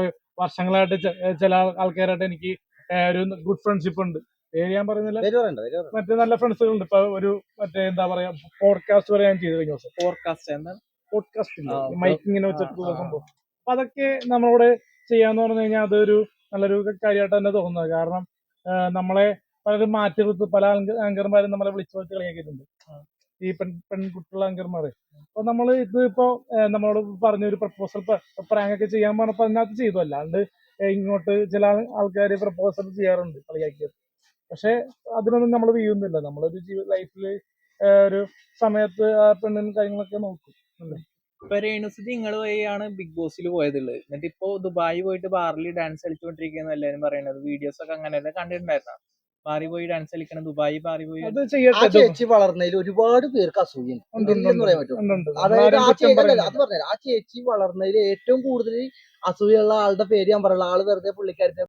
ഇപ്പൊ വർഷങ്ങളായിട്ട് ചില ആൾക്കാരായിട്ട് എനിക്ക് ഒരു ഗുഡ് ഫ്രണ്ട്ഷിപ്പ് ഉണ്ട്. പേര് ഞാൻ പറയുന്നില്ല. മറ്റേ നല്ല ഫ്രണ്ട്സുകളുണ്ട്. ഇപ്പൊ ഒരു മറ്റേ എന്താ പറയാ പോഡ്കാസ്റ്റ് വരെ ഞാൻ ചെയ്തു കഴിഞ്ഞ ദിവസം. പോഡ്കാസ്റ്റ് പോഡ്കാസ്റ്റ് ആ, okay. മൈക്ക് ഇങ്ങനെ വെച്ചിട്ടുള്ള. സംഭവം. അപ്പൊ അതൊക്കെ നമ്മളോട് ചെയ്യാന്ന് പറഞ്ഞു കഴിഞ്ഞാൽ അതൊരു നല്ലൊരു കാര്യമായിട്ട് തന്നെ തോന്നുന്നത് കാരണം നമ്മളെ പലരും മാറ്റി നിർത്തി പല ആങ്കർമാരും നമ്മളെ വിളിച്ചു വെച്ച് കളിയാക്കിയിട്ടുണ്ട്. ഈ പെൺ പെൺകുട്ടികളുടെ ആങ്കർമാര് അപ്പൊ നമ്മൾ ഇത് ഇപ്പോ നമ്മളോട് പറഞ്ഞ ഒരു പ്രപ്പോസൽ പ്രാങ്ക് ഒക്കെ ചെയ്യാൻ പറഞ്ഞപ്പോ അതിനകത്ത് ചെയ്തു. അല്ലാണ്ട് ഇങ്ങോട്ട് ചില ആൾക്കാർ പ്രപ്പോസൽ ചെയ്യാറുണ്ട് കളിയാക്കിയത്. പക്ഷെ അതിനൊന്നും നമ്മൾ വീഴുന്നില്ല. നമ്മളൊരു ജീവിത ലൈഫിൽ ഒരു സമയത്ത് ആ പെണ്ണിനും കാര്യങ്ങളൊക്കെ നോക്കും. ഇപ്പൊ രേണുസുതി നിങ്ങൾ വഴിയാണ് ബിഗ് ബോസിൽ പോയതുള്ളത് എന്നിട്ട് ഇപ്പോ ദുബായി പോയിട്ട് ബാറിൽ ഡാൻസ് കളിച്ചുകൊണ്ടിരിക്കുന്ന എല്ലാരും പറയുന്നത് വീഡിയോസ് ഒക്കെ അങ്ങനെ കണ്ടിട്ടുണ്ടായിരുന്ന? ബാറി പോയി ഡാൻസ് കളിക്കണം ദുബായി ബാറി പോയി അത് ആ ചെയ്യട്ടെ ചേച്ചി വളർന്നതിൽ ഒരുപാട് പേർക്ക് അസൂയുണ്ട് ഉണ്ട്, ഉണ്ട്, ഇല്ലെന്ന് പറയാൻ പറ്റുമോ? ഉണ്ട്, ഉണ്ട്. അതായത് കുറ്റം ചേച്ചി ആ ചേച്ചി വളർന്നതിൽ ഏറ്റവും കൂടുതൽ അസൂയുള്ള ആളുടെ പേര് ഞാൻ പറയുള്ള. ആൾ വെറുതെ പുള്ളിക്കാരത്തെ